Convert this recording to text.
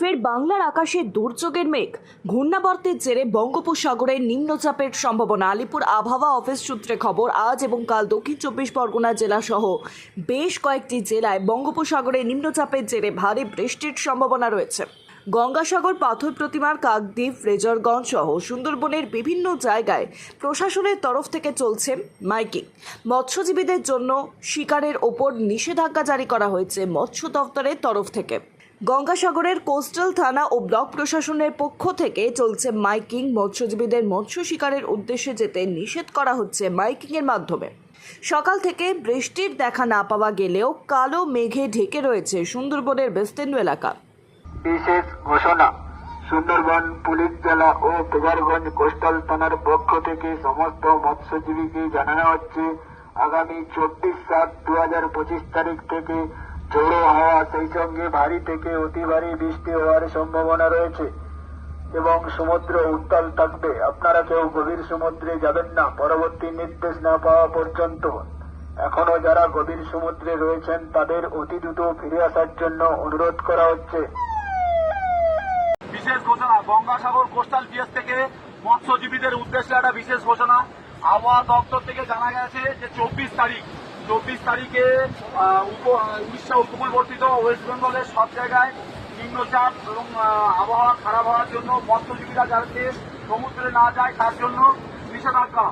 ফের বাংলার আকাশে দুর্যোগের মেঘ। ঘূর্ণাবর্তের জেরে বঙ্গোপসাগরে নিম্নচাপের সম্ভাবনা। আলিপুর আবহাওয়া অফিস সূত্রে খবর, আজ এবং কাল দক্ষিণ চব্বিশ পরগনা জেলা সহ বেশ কয়েকটি জেলায় বঙ্গোপসাগরে নিম্নচাপের জেরে ভারী বৃষ্টির সম্ভাবনা রয়েছে। গঙ্গাসাগর, পাথর প্রতিমার কাকদ্বীপ, রেজরগঞ্জ সহ সুন্দরবনের বিভিন্ন জায়গায় প্রশাসনের তরফ থেকে চলছে মাইকিং। মৎস্যজীবীদের জন্য শিকারের ওপর নিষেধাজ্ঞা জারি করা হয়েছে মৎস্য দপ্তরের তরফ থেকে। গঙ্গাসাগরের কোস্টাল থানা ও ব্লক প্রশাসনের পক্ষ থেকে চলছে মাইকিং। মৎস্যজীবীদের মৎস্য শিকারের উদ্দেশ্যে যেতে নিষেধ করা হচ্ছে মাইকিংয়ের মাধ্যমে। সকাল থেকে বৃষ্টির দেখা না পাওয়া গেলেও কালো মেঘে ঢেকে রয়েছে সুন্দরবনের বিস্তীর্ণ এলাকা। বিশেষ ঘোষণা, সুন্দরবন, পুলিশ জেলা ও ফেজারগঞ্জ কোস্টাল থানার পক্ষ থেকে সমস্ত মৎস্যজীবীকে জানানো হচ্ছে, আগামী চব্বিশ সাত দু তারিখ থেকে ঝোড়ো হাওয়া সেই সঙ্গে ভারী থেকে অতি ভারী বৃষ্টি হওয়ার সম্ভাবনা রয়েছে। এবং সমুদ্র উত্তাল থাকবে। আপনারা কেউ গভীর সমুদ্রে যাবেন না। পরবর্তী নির্দেশ না পাওয়া পর্যন্ত। এখনও যারা গভীর সমুদ্রে রয়েছেন, তাদের অতি দ্রুত ফিরে আসার জন্য অনুরোধ করা হচ্ছে। বিশেষ ঘোষণা গঙ্গাসাগর কোস্টাল পিএস থেকে মৎস্যজীবীদের উদ্দেশ্যে একটা বিশেষ ঘোষণা। আবহাওয়া দপ্তর থেকে জানা গেছে যে চব্বিশ তারিখ চব্বিশ তারিখে উড়িষ্যা উপকূলবর্তীত ওয়েস্ট বেঙ্গলের সব জায়গায় নিম্নচাপ এবং আবহাওয়া খারাপ হওয়ার জন্য মৎস্যজীবীরা যাতে সমুদ্রে না যায় তার জন্য নিষেধাজ্ঞা।